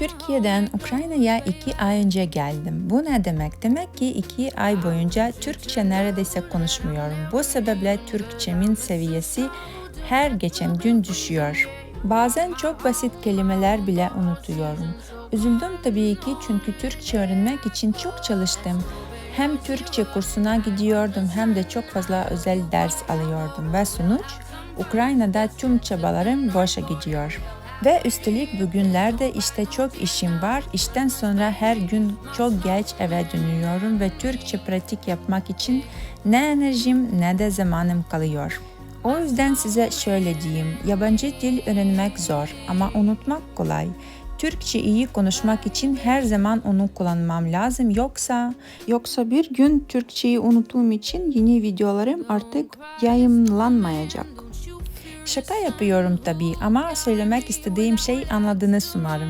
Türkiye'den Ukrayna'ya iki ay önce geldim. Bu ne demek? Demek ki iki ay boyunca Türkçe neredeyse konuşmuyorum. Bu sebeple Türkçemin seviyesi her geçen gün düşüyor. Bazen çok basit kelimeler bile unutuyorum. Üzüldüm tabii ki çünkü Türkçe öğrenmek için çok çalıştım. Hem Türkçe kursuna gidiyordum hem de çok fazla özel ders alıyordum ve sonuç Ukrayna'da tüm çabalarım boşa gidiyor. Ve üstelik bugünlerde işte çok işim var. İşten sonra her gün çok geç eve dönüyorum ve Türkçe pratik yapmak için ne enerjim ne de zamanım kalıyor. O yüzden size şöyle diyeyim. Yabancı dil öğrenmek zor ama unutmak kolay. Türkçe iyi konuşmak için her zaman onu kullanmam lazım. Yoksa yoksa bir gün Türkçeyi unuttuğum için yeni videolarım artık yayınlanmayacak. Şaka yapıyorum tabii ama söylemek istediğim şey anladığınız umarım.